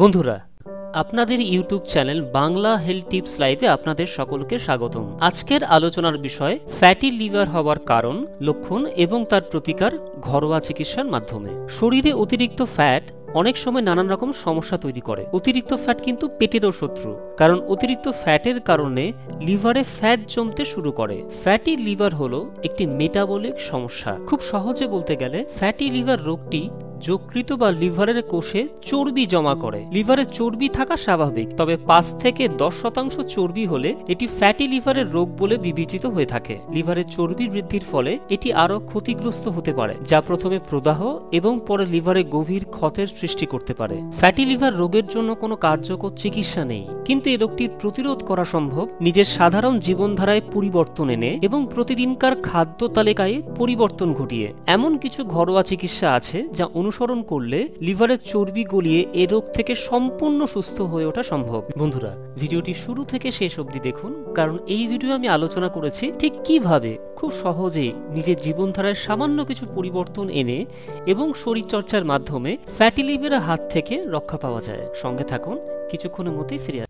বন্ধুরা, আপনাদের YouTube channel Bangla health tips লাইভে আপনাদের সকলকে স্বাগতম। আজকের আলোচনার বিষয়, ফ্যাটি লিভার হওয়ার কারণ, লক্ষণ এবং তার প্রতিকার ঘরোয়া চিকিৎসার মাধ্যমে। শরীরে অতিরিক্ত ফ্যাট অনেক সময় নানান রকম সমস্যা তৈরি করে। অতিরিক্ত ফ্যাট কিন্তু পেটেরও শত্রু, কারণ অতিরিক্ত ফ্যাটের কারণে লিভারে ফ্যাট জমতে শুরু করে। ফ্যাটি লিভার হলো একটি মেটাবলিক সমস্যা। খুব সহজে বলতে গেলে, ফ্যাটি লিভার রোগটি যকৃত বা লিভারের কোষে চর্বি জমা করে। লিভারে চর্বি থাকা স্বাভাবিক, তবে পাঁচ থেকে দশ শতাংশ চর্বি হলে এটি ফ্যাটি লিভারের রোগ বলে বিবেচিত হয়ে থাকে। লিভারের চর্বি বৃদ্ধির ফলে এটি আরও ক্ষতিগ্রস্ত হতে পারে, যা প্রথমে প্রদাহ এবং পরে লিভারে গভীর ক্ষতের সৃষ্টি করতে পারে। ফ্যাটি লিভার রোগের জন্য কোনো কার্যকর চিকিৎসা নেই, কিন্তু এই রোগটির প্রতিরোধ করা সম্ভব নিজের সাধারণ জীবনধারায় পরিবর্তন এনে এবং প্রতিদিনকার খাদ্য তালিকায় পরিবর্তন ঘটিয়ে। এমন কিছু ঘরোয়া চিকিৎসা আছে যা অনুসরণ করলে লিভারের চর্বি গলিয়ে এ রোগ থেকে সম্পূর্ণ সুস্থ হয়ে ওঠা সম্ভব। বন্ধুরা, ভিডিওটি শুরু থেকে শেষ অবধি দেখুন, কারণ এই ভিডিও আমি আলোচনা করেছি ঠিক কীভাবে খুব সহজেই নিজের জীবনধারায় সামান্য কিছু পরিবর্তন এনে এবং শরীরচর্চার মাধ্যমে ফ্যাটি লিভারের হাত থেকে রক্ষা পাওয়া যায়। সঙ্গে থাকুন, কিছুক্ষণের মধ্যেই ফিরে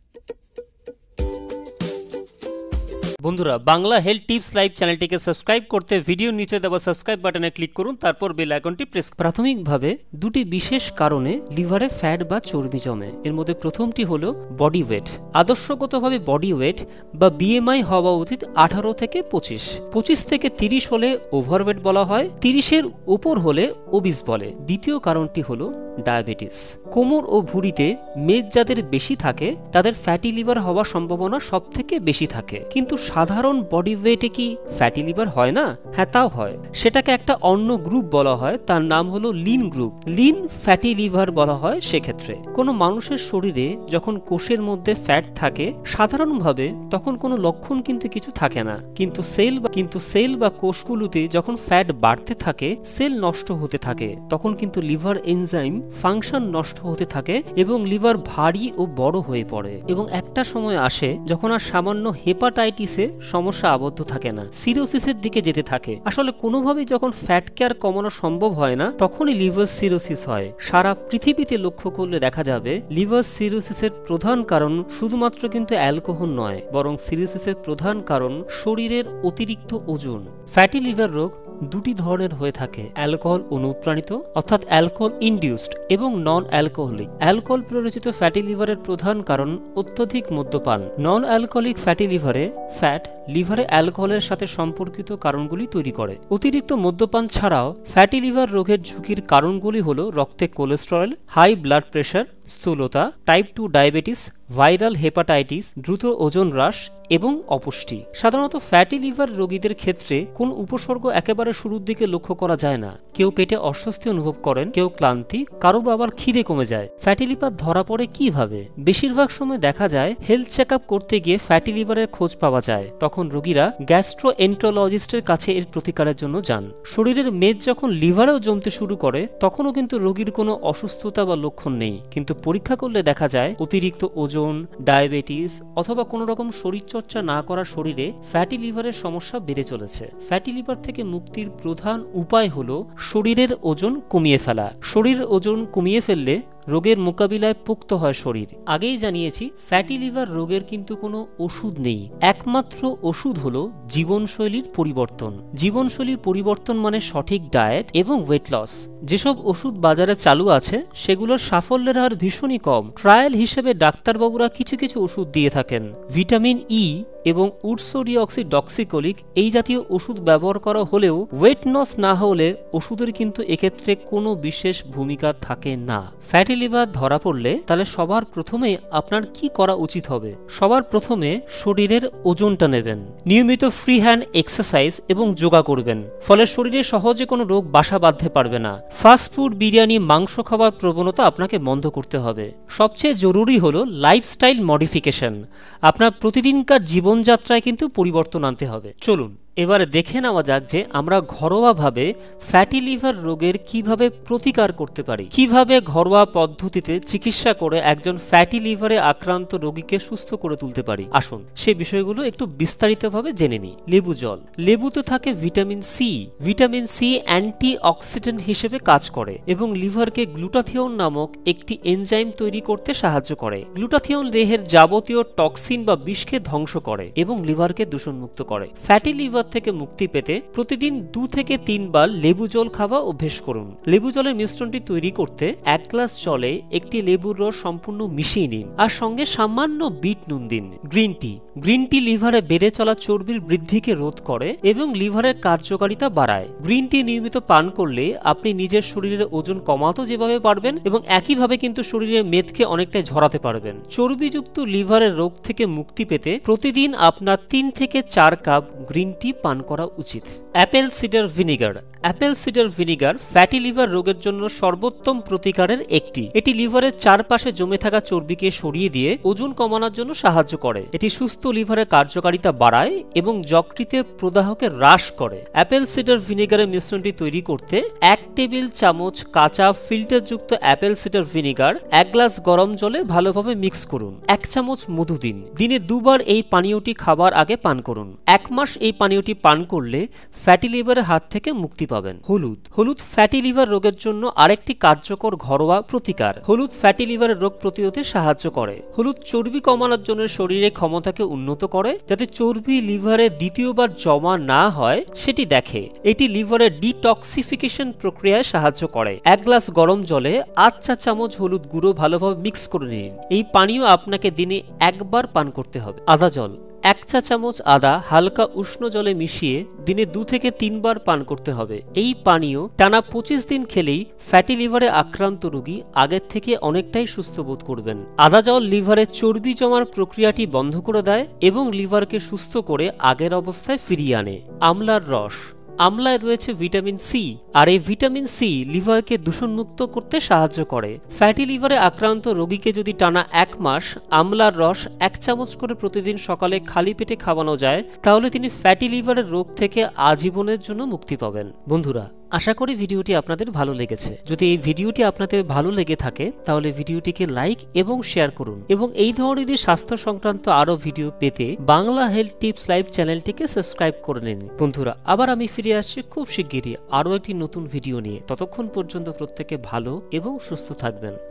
বন্ধুরা, বাংলা হেলথ টিপস লাইভ চ্যানেলটিকে সাবস্ক্রাইব করতে ভিডিও নিচে দেওয়া সাবস্ক্রাইব বাটনে ক্লিক করুন, তারপর বেল আইকনটি প্রেস প্রাথমিকভাবে দুটি বিশেষ কারণে লিভারে ফ্যাট বা চর্বি জমে। এর মধ্যে প্রথমটি হলো বডি ওয়েট। আদর্শগতভাবে বডি ওয়েট বা বিএমআই হওয়া উচিত আঠারো থেকে পঁচিশ। পঁচিশ থেকে তিরিশ হলে ওভারওয়েট বলা হয়, তিরিশের উপর হলে ওবিস বলে। দ্বিতীয় কারণটি হলো ডায়াবেটিস। কোমর ও ভুঁড়িতে মেদ যাদের বেশি থাকে, তাদের ফ্যাটি লিভার হওয়ার সম্ভাবনা সব থেকে বেশি থাকে। কিন্তু সাধারণ বডি ওয়েটে কি ফ্যাটি লিভার হয় না? হ্যাঁ তাও হয়। সেটাকে একটা অন্য গ্রুপ বলা হয়, তার নাম হলো lean group lean fatty liver বলা হয় সেক্ষেত্রে। কোনো মানুষের শরীরে যখন কোষের মধ্যে ফ্যাট থাকে, সাধারণভাবে তখন কোনো লক্ষণ কিন্তু কিছু থাকে না। কিন্তু সেল বা, কিন্তু সেল বা কোষগুলোতে যখন ফ্যাট বাড়তে থাকে সেল নষ্ট হতে থাকে, তখন কিন্তু লিভার এনজাইম ফাংশন নষ্ট হতে থাকে এবং লিভার ভারী ও বড় হয়ে পড়ে। এবং একটা সময় আসে যখন আর সামান্য হেপাটাইটিসে সমস্যা আবদ্ধ থাকে না। সিরোসিসের দিকে যেতে থাকে। আসলে কোনোভাবেই যখন ফ্যাট কেয়ার কমানো সম্ভব হয় না, তখনই লিভার সিরোসিস হয়। সারা পৃথিবীতে লক্ষ্য করলে দেখা যাবে, লিভার সিরোসিসের প্রধান কারণ শুধুমাত্র কিন্তু অ্যালকোহল নয়, বরং সিরোসিসের প্রধান কারণ শরীরের অতিরিক্ত ওজন। ফ্যাটি লিভার রোগ দুটি ধরনের হয়ে থাকে, অ্যালকোহল অনুপ্রাণিত, অর্থাৎ অ্যালকোহল ইনডিউসড এবং নন অ্যালকোহলিক অ্যালকোহল প্ররোচিত ফ্যাটি লিভারের প্রধান কারণ অত্যধিক মদ্যপান। নন অ্যালকোহলিক ফ্যাটি লিভারে ফ্যাট, লিভারে অ্যালকোহলের সাথে সম্পর্কিত কারণগুলি তৈরি করে। অতিরিক্ত মদ্যপান ছাড়াও ফ্যাটি লিভার রোগের ঝুঁকির কারণগুলি হল রক্তে কোলেস্টেরল, হাই ব্লাড প্রেশার, স্থূলতা, type two diabetes, viral hepatitis, দ্রুত ওজন হ্রাস এবং অপুষ্টি। সাধারণত ফ্যাটি লিভার রোগীদের ক্ষেত্রে কোন উপসর্গ একেবারে শুরুর দিকে লক্ষ্য করা যায় না। কেউ পেটে অস্বস্তি অনুভব করেন, কেউ ক্লান্তি, কারও আবার খিদে কমে যায়। ফ্যাটি লিভার ধরা পড়ে কীভাবে? বেশিরভাগ সময় দেখা যায় হেলথ চেক করতে গিয়ে ফ্যাটি লিভারের খোঁজ পাওয়া যায়। তখন রোগীরা গ্যাস্ট্রো এন্ট্রোলজিস্টের কাছে এর প্রতিকারের জন্য যান। শরীরের মেদ যখন লিভারেও জমতে শুরু করে, তখনও কিন্তু রোগীর কোনো অসুস্থতা বা লক্ষণ নেই। কিন্তু পরীক্ষা করলে দেখা যায়, অতিরিক্ত ওজন, ডায়াবেটিস অথবা কোনো রকম শরীরচর্চা না করা শরীরে ফ্যাটি লিভারের সমস্যা বেড়ে চলেছে। ফ্যাটি লিভার থেকে মুক্তির প্রধান উপায় হলো শরীরের ওজন কমিয়ে ফেলা। শরীরের ওজন কমিয়ে ফেললে রোগের মোকাবিলায় পোক্ত হয় শরীর। আগেই জানিয়েছি ফ্যাটি লিভার রোগের কিন্তু কোনো ওষুধ নেই। একমাত্র ওষুধ হলো জীবনশৈলীর পরিবর্তন। জীবনশৈলীর পরিবর্তন মানে সঠিক ডায়েট এবং ওয়েট লস যেসব ওষুধ বাজারে চালু আছে, সেগুলোর সাফল্যের হার ভীষণই কম। ট্রায়াল হিসেবে ডাক্তারবাবুরা কিছু কিছু ওষুধ দিয়ে থাকেন। ভিটামিন ই এবং উডসোডিঅক্সি ডক্সিকোলিক এই জাতীয় ওষুধ ব্যবহার করা হলেও ওয়েট লস না হলে ওষুধের কিন্তু এক্ষেত্রে কোনো বিশেষ ভূমিকা থাকে না। ফ্যাটি লিভার ধরা পড়লে তাহলে সবার প্রথমে আপনার কি করা উচিত হবে? সবার প্রথমে শরীরের ওজনটা নেবেন। নিয়মিত ফ্রি হ্যান্ড এক্সারসাইজ এবং যোগা করবেন। ফলে শরীরে সহজে কোনো রোগ বাসা বাঁধতে পারবে না। ফাস্টফুড বিরিয়ানি, মাংস খাওয়ার প্রবণতা আপনাকে বন্ধ করতে হবে। সবচেয়ে জরুরি হলো লাইফস্টাইল মডিফিকেশন। আপনার প্রতিদিনকার জীবনযাত্রায় কিন্তু পরিবর্তন আনতে হবে। চলুন এবারে দেখে নেওয়া যাক যে আমরা ঘরোয়াভাবে ফ্যাটি লিভার রোগের কীভাবে প্রতিকার করতে পারি। কীভাবে ঘরোয়া পদ্ধতিতে চিকিৎসা করে একজন ফ্যাটি লিভারে আক্রান্ত রোগীকে সুস্থ করে তুলতে পারি। আসুন সে বিষয়গুলো একটু বিস্তারিতভাবে জেনে নিই। লেবু জল। লেবুতে থাকে vitamin C vitamin C antioxidant হিসেবে কাজ করে এবং লিভারকে গ্লুটাথিয়ন নামক একটি এনজাইম তৈরি করতে সাহায্য করে। গ্লুটাথিয়ন দেহের যাবতীয় টক্সিন বা বিষকে ধ্বংস করে এবং লিভারকে দূষণমুক্ত করে। ফ্যাটি লিভার থেকে মুক্তি পেতে প্রতিদিন দু থেকে তিনবার লেবু জল খাওয়া অভ্যেস করুন। লেবু জলের মিশ্রণটি তৈরি করতে এক গ্লাস জলে একটি লেবুর রস সম্পূর্ণ মিশিয়ে নিন আর সঙ্গে সামান্য বিট নুন দিন। Green tea. গ্রিন টি লিভারে বেড়ে চলা চর্বির বৃদ্ধিকে রোধ করে এবং লিভারের কার্যকারিতা বাড়ায়। গ্রিন টি নিয়মিত পান করলে আপনি নিজের শরীরের ওজন কমাতেও যেভাবে পারবেন এবং একইভাবে কিন্তু শরীরের মেদকে অনেকটাই ঝরাতে পারবেন। চর্বিযুক্ত লিভারের রোগ থেকে মুক্তি পেতে প্রতিদিন আপনার তিন থেকে চার কাপ গ্রিন টি পান করা উচিত। Apple cider vinegar apple cider vinegar fatty liver রোগের জন্য সর্বোত্তম প্রতিকারের একটি। এটি লিভারের চারপাশে জমে থাকা চর্বিকে সরিয়ে দিয়ে ওজন কমানোর জন্য সাহায্য করে। এটি সুস্থ লিভারের কার্যকারিতা বাড়ায় এবং যকৃতের প্রদাহকে হ্রাস করে। অ্যাপেল সিডার ভিনিগারের মিশ্রণটি তৈরি করতে এক টেবিল চামচ কাঁচা ফিল্টারযুক্ত অ্যাপেল সিডার ভিনিগার এক গ্লাস গরম জলে ভালোভাবে মিক্স করুন। এক চামচ মধু দিন। দিনে দুবার এই পানীয়টি খাবার আগে পান করুন। এক মাস এই পানীয়টি পান করলে ফ্যাটি লিভারের হাত থেকে মুক্তি পাবেন। হলুদ। হলুদ ফ্যাটি লিভার রোগের জন্য আরেকটি কার্যকর ঘরোয়া প্রতিকার। হলুদ ফ্যাটি লিভারের রোগ প্রতিরোধে সাহায্য করে। হলুদ চর্বি কমানোর জন্য শরীরে ক্ষমতাকে উন্নত করে যাতে চর্বি লিভারে দ্বিতীয়বার জমা না হয় সেটি দেখে। এটি লিভারের ডিটক্সিফিকেশন প্রক্রিয়ায় সাহায্য করে। এক গ্লাস গরম জলে আধ চা চামচ হলুদ গুঁড়ো ভালোভাবে মিক্স করে নিন। এই পানীয় আপনাকে দিনে একবার পান করতে হবে। আদা জল। এক চা চামচ আদা হালকা উষ্ণ জলে মিশিয়ে দিনে দু থেকে তিনবার পান করতে হবে। এই পানীয় টানা পঁচিশ দিন খেলেই ফ্যাটি লিভারে আক্রান্ত রুগী আগের থেকে অনেকটাই সুস্থ বোধ করবেন। আদা জল লিভারে চর্বি জমার প্রক্রিয়াটি বন্ধ করে দেয় এবং লিভারকে সুস্থ করে আগের অবস্থায় ফিরিয়ে আনে। আমলার রস আমলায় রয়েছে ভিটামিন সি আর এই ভিটামিন সি লিভারকে দূষণমুক্ত করতে সাহায্য করে। ফ্যাটি লিভারে আক্রান্ত রোগীকে যদি টানা এক মাস আমলার রস এক চামচ করে প্রতিদিন সকালে খালি পেটে খাওয়ানো যায়, তাহলে তিনি ফ্যাটি লিভারের রোগ থেকে আজীবনের জন্য মুক্তি পাবেন। বন্ধুরা আশা করি ভিডিওটি আপনাদের ভালো লেগেছে। যদি এই ভিডিওটি আপনাদের ভালো লেগে থাকে, তাহলে ভিডিওটিকে লাইক এবং শেয়ার করুন এবং এই ধরনের স্বাস্থ্য সংক্রান্ত আরও ভিডিও পেতে বাংলা হেলথ টিপস লাইভ চ্যানেলটিকে সাবস্ক্রাইব করে নিন। বন্ধুরা, আবার আমি ফিরে আসছি খুব শিগগিরই আরও একটি নতুন ভিডিও নিয়ে। ততক্ষণ পর্যন্ত প্রত্যেকে ভালো এবং সুস্থ থাকবেন।